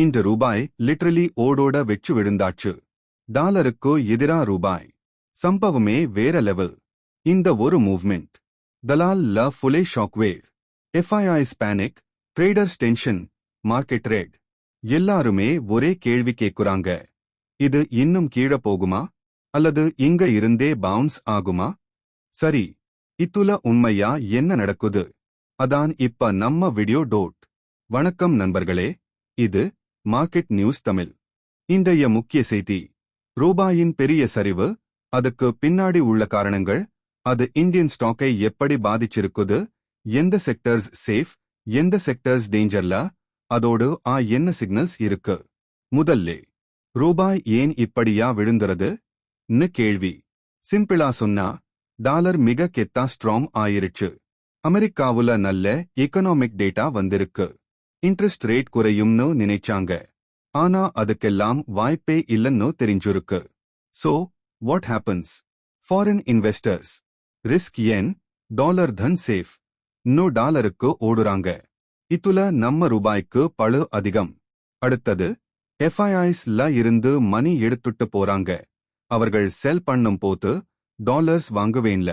இன்று ரூபாய் லிட்ரலி ஓடோட வெச்சு விழுந்தாச்சு. டாலருக்கு எதிரா ரூபாய். சம்பவமே வேற லெவல் இந்த ஒரு மூவ்மெண்ட் தலால் ல Phule shockwave. FIIs panic traders tension market rate எல்லாருமே ஒரே கேள்வி கேக்குறாங்க. இது இன்னும் கீழ போகுமா? அல்லது இங்க இருந்தே பவுன்ஸ் ஆகுமா? சரி. இத்துல உண்மையா என்ன நடக்குது? அதான் இப்ப நம்ம வீடியோ டோட் வணக்கம் நண்பர்களே. இது மார்க்கெட் நியூஸ் தமிழ் இன்றைய முக்கிய செய்தி. ரூபாயின் பெரிய சரிவு அதுக்கு பின்னாடி உள்ள காரணங்கள் அது இந்தியன் ஸ்டாக்கை எப்படி பாதிச்சிருக்குது எந்த செக்டர்ஸ் சேஃப் எந்த செக்டர்ஸ் டேஞ்சர்ல அதோடு ஆ என்ன சிக்னல்ஸ் இருக்கு. முதல்லே ரூபாய் ஏன் இப்படியா விழுந்துறது? ன்னு கேள்வி. சிம்பிளா சொன்னா டாலர் மிக கெத்தா ஸ்ட்ராங் ஆயிருச்சு. அமெரிக்காவுல நல்ல எக்கனாமிக் டேட்டா வந்திருக்கு. இன்ட்ரெஸ்ட் ரேட் குறையும்னு நினைச்சாங்க. ஆனா அதுக்கெல்லாம் வாய்ப்பே இல்லைன்னு தெரிஞ்சிருக்கு. So what happens foreign investors risk ஏன்? டாலர் தன் சேஃப் இன்னும் டாலருக்கு ஓடுறாங்க. இத்துல நம்ம ரூபாய்க்கு பழு அதிகம். அடுத்தது எஃப்ஐஐஸ்ல ல இருந்து மணி எடுத்துட்டு போறாங்க. அவர்கள் செல் பண்ணும் போது டாலர்ஸ் வாங்குவேன்ல.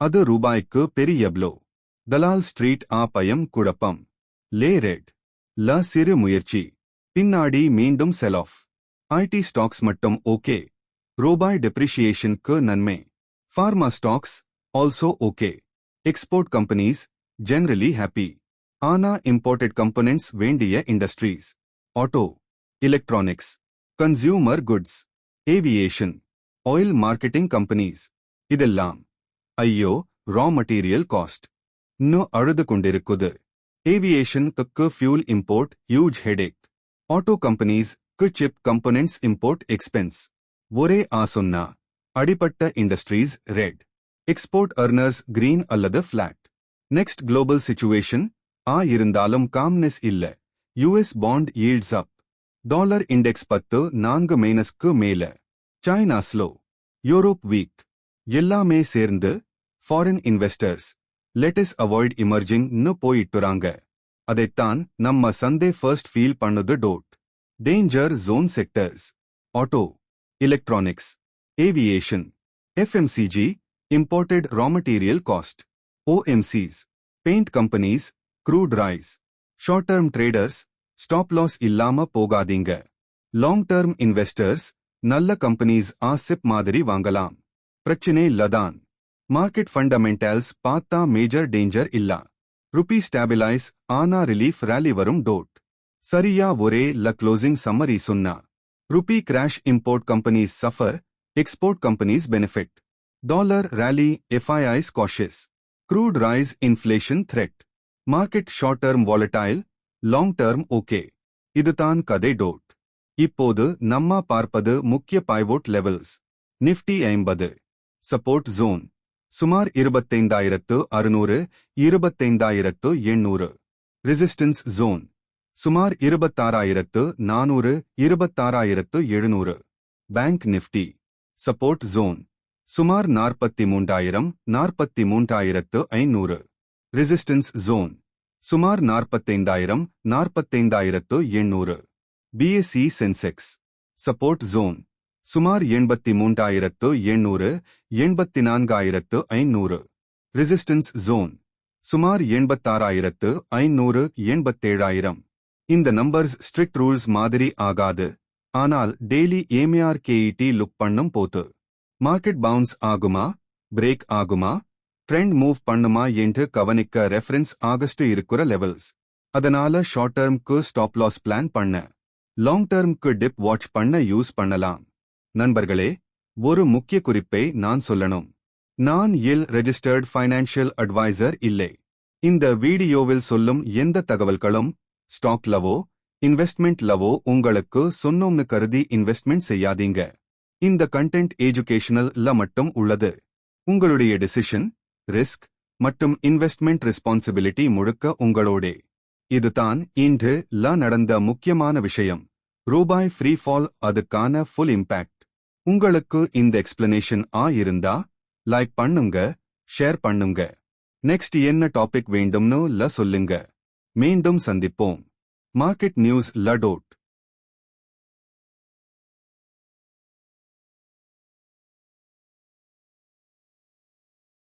அது ரூபாய்க்கு பெரியப்லோ தலால் ஸ்ட்ரீட் ஆ பயம் குழப்பம். லே ரெட் ல சிறு முயற்சி. பின்னாடி மீண்டும் செல் ஆஃப் ஐடி ஸ்டாக்ஸ் மட்டும் ஓகே ரூபாய் டெப்ரிஷியேஷனுக்கு நன்மை. Pharma stocks also okay export companies generally happy ஆனா இம்போர்ட்டட் கம்பனன்ட்ஸ் வேண்டிய industries auto electronics consumer goods aviation oil marketing companies இதெல்லாம். ஐயோ ரா மெட்டீரியல் காஸ்ட் இன்னும் அழுது கொண்டிருக்குது. ஏவியேஷன் க்கு fuel import huge headache auto companies க்கு சிப் கம்பனன்ட்ஸ் இம்போர்ட் எக்ஸ்பென்ஸ் ஒரே ஆ சொன்னா அடிப்பட்ட industries red export earners green அல்லது ஃபிளாட் நெக்ஸ்ட் குளோபல் சிச்சுவேஷன் ஆ இருந்தாலும் காம்னஸ் இல்ல. US bond yields up dollar index பத்து நான்கு மைனஸ்க்கு மேல. சைனா ஸ்லோ யூரோப் வீக் எல்லாமே சேர்ந்து ஃபாரின் இன்வெஸ்டர்ஸ் லெட்டஸ் அவாய்ட் இமர்ஜிங்னு போயிட்டுறாங்க. அதைத்தான் நம்ம சந்தே ஃபர்ஸ்ட் ஃபீல் பண்ணது டோட் danger zone sectors auto electronics aviation FMCG imported raw material cost OMCs paint companies crude rise short term traders stop loss இல்லாம போகாதீங்க. லாங் டேர்ம் இன்வெஸ்டர்ஸ் நல்ல கம்பெனிஸ் ஆசிப் மாதிரி வாங்கலாம். பிரச்சினை லதான் மார்க்கெட் ஃபண்டமெண்டல்ஸ் பார்த்தா மேஜர் டேஞ்சர் இல்ல. ருபி ஸ்டாபிலைஸ் ஆனா ரிலீஃப் ரேலி வரும் டோட் சரியா ஒரே ல க்ளோசிங் சம்மரி சொன்னா. Rupee crash import companies suffer export companies benefit dollar rally FIIs cautious crude rise inflation threat market short term volatile long term okay இதுதான் கதை டோட் இப்போது நம்ம பார்ப்பது முக்கிய பைவோட் லெவல்ஸ் நிஃப்டி ஐம்பது. சப்போர்ட் ஜோன் சுமார் இருபத்தைந்தாயிரத்து அறுநூறு இருபத்தைந்தாயிரத்து எண்ணூறு. ரெசிஸ்டன்ஸ் ஜோன் சுமார் இருபத்தாறாயிரத்து நானூறு இருபத்தாறாயிரத்து எழுநூறு. பேங்க் நிஃப்டி சப்போர்ட் ஜோன் சுமார் நாற்பத்தி மூன்றாயிரம் நாற்பத்தி மூன்றாயிரத்து ஐநூறு. ரெசிஸ்டன்ஸ் ஜோன் சுமார் நாற்பத்தைந்தாயிரம் நாற்பத்தைந்தாயிரத்து எண்ணூறு. பிஎஸ்சி சென்செக்ஸ் சப்போர்ட் ஜோன் சுமார் எண்பத்தி மூன்றாயிரத்து எண்ணூறு எண்பத்தி நான்காயிரத்து ஐநூறு ரெசிஸ்டன்ஸ் ஜோன் சுமார் எண்பத்தாறாயிரத்து ஐநூறு எண்பத்தேழாயிரம். இந்த நம்பர்ஸ் ஸ்ட்ரிக்ட் ரூல்ஸ் மாதிரி ஆகாது. ஆனால் டெய்லி ஏமிஆர் கேஇடி லுக் பண்ணும் போது. மார்க்கெட் பவுன்ஸ் ஆகுமா? பிரேக் ஆகுமா? ட்ரெண்ட் மூவ் பண்ணுமா என்று கவனிக்க ரெஃபரன்ஸ் ஆகஸ்ட் இருக்கிற லெவல்ஸ் அதனால ஷார்ட் டேர்ம்க்கு ஸ்டாப் லாஸ் பிளான் பண்ண. லாங் டேர்ம்க்கு டிப் வாட்ச் பண்ண யூஸ் பண்ணலாம். நண்பர்களே ஒரு முக்கிய குறிப்பை நான் சொல்லணும். நான் இல் ரெஜிஸ்டர்ட் ஃபைனான்சியல் அட்வைசர் இல்லை. இந்த வீடியோவில் சொல்லும் எந்த தகவல்களும் ஸ்டாக் லவோ இன்வெஸ்ட்மெண்ட் லவோ உங்களுக்கு சொன்னோம்னு கருதி இன்வெஸ்ட்மெண்ட் செய்யாதீங்க. இந்த கண்டென்ட் எஜுகேஷனல் ல மட்டும் உள்ளது. உங்களுடைய டிசிஷன் ரிஸ்க் மற்றும் இன்வெஸ்ட்மெண்ட் ரெஸ்பான்சிபிலிட்டி முழுக்க உங்களோடே. இதுதான் இன்று ல நடந்த முக்கியமான விஷயம். ரூபாய் ஃப்ரீ ஃபால் அதுக்கான ஃபுல் இம்பாக்ட் உங்களுக்கு இந்த எக்ஸ்பிளனேஷன் ஆ இருந்தா லைக் பண்ணுங்க ஷேர் பண்ணுங்க. நெக்ஸ்ட் என்ன டாபிக் வேண்டும்னு ல சொல்லுங்க. மீண்டும் சந்திப்போம். Market news லடோட்